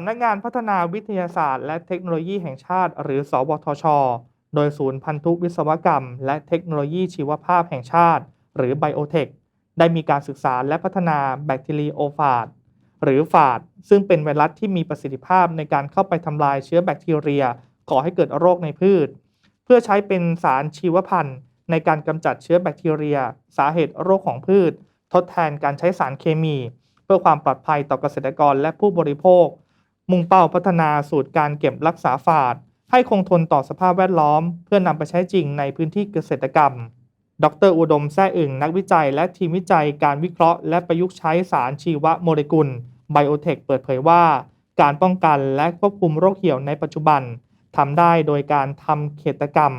ำนักงานพัฒนาวิทยาศาสตร์และเทคโนโลยีแห่งชาติ หรือ สวทช โดยศูนย์พันธุวิศวกรรม และเทคโนโลยีชีวภาพแห่งชาติ หรือไบโอเทค ได้มีการศึกษาและพัฒนาแบคทีเรียโอฟาจหรือฝาด ซึ่งเป็นไวรัสที่มีประสิทธิภาพในการเข้าไปทำลายเชื้อแบคทีเรียก่อให้เกิดโรคในพืช เพื่อใช้เป็นสารชีวพันธุ์ในการกำจัดเชื้อแบคทีเรีย สาเหตุโรคของพืช ทดแทนการใช้สารเคมี เพื่อความปลอดภัยต่อเกษตรกรและผู้บริโภค มุ่งเป้าพัฒนาสูตรการเก็บรักษาฝาด ให้คงทนต่อสภาพแวดล้อม เพื่อนำไปใช้จริงในพื้นที่เกษตรกรรม ดร อุดมแซ่อึ่งนักวิจัย และทีมวิจัยการวิเคราะห์ และประยุกต์ใช้สารชีวโมเลกุลไบโอเทคเปิดเผยว่า การป้องกันและควบคุมโรคเหี่ยวในปัจจุบันทำได้โดยการทำเขตกรรม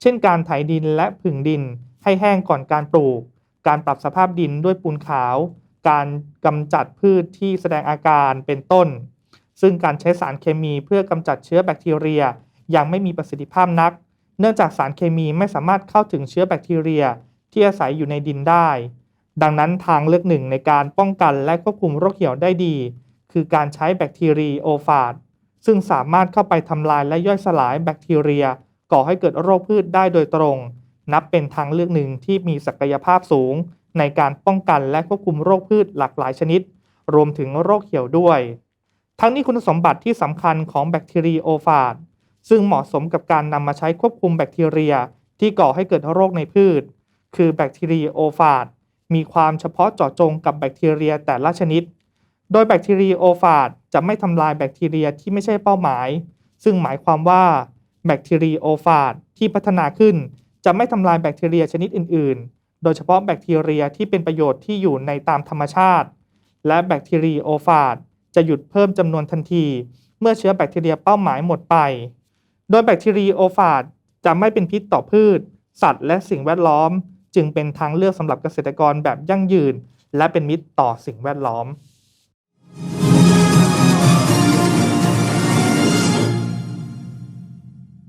เช่นการไถดินและผึ่งดิน ให้แห้งก่อนการปลูก การปรับสภาพดินด้วยปูนขาว การกำจัดพืชที่แสดงอาการเป็นต้น ซึ่งการใช้สารเคมีเพื่อกำจัดเชื้อแบคทีเรีย ยังไม่มีประสิทธิภาพนัก เนื่องจากสารเคมีไม่สามารถเข้าถึงเชื้อแบคทีเรีย ที่อาศัยอยู่ในดินได้ ดังนั้นทางเลือกหนึ่งในการป้องกันและควบคุมโรคเหี่ยวได้ดี คือการใช้แบคทีรีโอฟาจซึ่งสามารถเข้าไปทำลายและย่อยสลายแบคทีเรีย ก่อให้เกิดโรคพืชได้โดยตรง นับเป็นทางเลือกหนึ่งที่มีศักยภาพสูง ในการป้องกันและควบคุมโรคพืชหลากหลายชนิด รวมถึงโรคเหี่ยวด้วย ทั้งนี้คุณสมบัติที่สำคัญของแบคทีรีโอฟาจซึ่งเหมาะสมกับการนำมาใช้ควบคุมแบคทีเรียที่ก่อให้เกิดโรคในพืช คือแบคทีรีโอฟาจมีความเฉพาะเจาะจงกับแบคทีเรียแต่ละชนิด โดยแบคทีรีโอฟาจจะไม่ทำลายแบคทีเรียที่ไม่ใช่เป้าหมาย ซึ่งหมายความว่าแบคทีรีโอฟาจที่พัฒนาขึ้น จะไม่ทำลายแบคทีเรียชนิดอื่น ๆ โดยเฉพาะแบคทีเรียที่เป็นประโยชน์ที่อยู่ในตามธรรมชาติ และแบคทีรีโอฟาจ จะหยุดเพิ่มจำนวนทันที เมื่อเชื้อแบคทีเรียเป้าหมายหมดไป โดยแบคทีรีโอฟาจจะไม่เป็นพิษต่อพืช สัตว์และสิ่งแวดล้อม จึงเป็นทางเลือกสำหรับเกษตรกรแบบยั่งยืน และเป็นมิตรต่อสิ่งแวดล้อม